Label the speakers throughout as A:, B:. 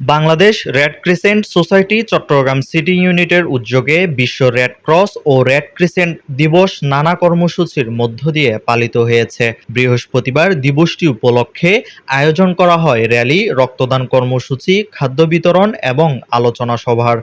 A: Bangladesh red crescent society Chattogram city ইউনিটের উদ্যোগে বিশ্ব রেড ক্রস ও রেড ক্রিসেন্ট দিবস নানা কর্মসূচির মধ্য দিয়ে পালিত হয়েছে। বৃহস্পতিবার দিবসটি উপলক্ষে আয়োজন করা হয় র্যালি, রক্তদান কর্মসূচি, খাদ্য বিতরণ এবং আলোচনা সভার।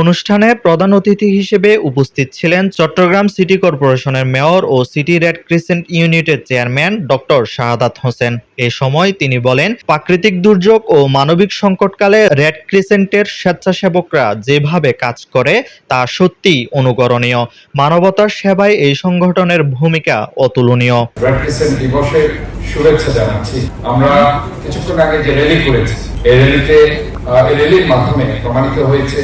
A: অনুষ্ঠানে প্রধান অতিথি হিসেবে উপস্থিত ছিলেন চট্টগ্রাম সিটি কর্পোরেশনের মেয়র ও সিটি রেড ক্রিসেন্ট ইউনিটের চেয়ারম্যান ডক্টর শাহাদাত হোসেন। এ সময় তিনি বলেন, প্রাকৃতিক দুর্যোগ ও মানবিক সংকটকালে রেড ক্রিসেন্টের স্বেচ্ছাসেবকরা যেভাবে কাজ করে, তা সত্যিই অনুকরণীয়। মানবতার সেবায় এই সংগঠনের ভূমিকা অতুলনীয়।
B: রেড ক্রিসেন্ট দিবসের শুভেচ্ছা জানাচ্ছি। আমরা কিছুক্ষণ আগে যে র্যালি করেছি, এই র্যালিতে র্যালির মাধ্যমে প্রমাণিত হয়েছে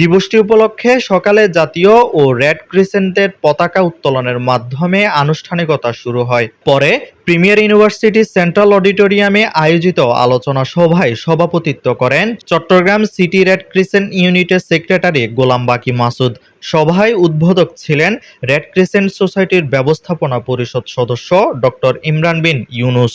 A: দিবসটি উপলক্ষে সকালে জাতীয় ও রেড ক্রিসেন্টের পতাকা উত্তোলনের মাধ্যমে আনুষ্ঠানিকতা শুরু হয়। পরে প্রিমিয়ার ইউনিভার্সিটি সেন্ট্রাল অডিটোরিয়ামে আয়োজিত আলোচনা সভায় সভাপতিত্ব করেন চট্টগ্রাম সিটি রেড ক্রিসেন্ট ইউনিটের সেক্রেটারি গোলাম বাকি মাসুদ। সভায় উদ্বোধক ছিলেন রেড ক্রিসেন্ট সোসাইটির ব্যবস্থাপনা পরিষদ সদস্য ডক্টর ইমরান বিন ইউনুস।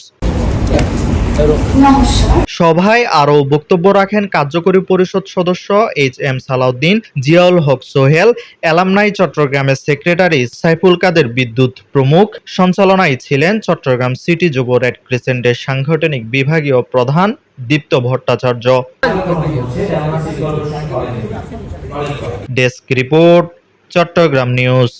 A: সভায় আরও বক্তব্য রাখেন কার্যকরী পরিষদ সদস্য H M Salauddin, Ziaul Haque Sohel alumni চট্টগ্রামের সেক্রেটারি সাইফুল কাদের বিদ্যুৎ প্রমুখ, সঞ্চালনায় ছিলেন চট্টগ্রাম সিটি যুব রেড ক্রিসেন্টের সাংগঠনিক বিভাগীয় প্রধান Dipta Bhattacharya. Desk report, Chattogram news.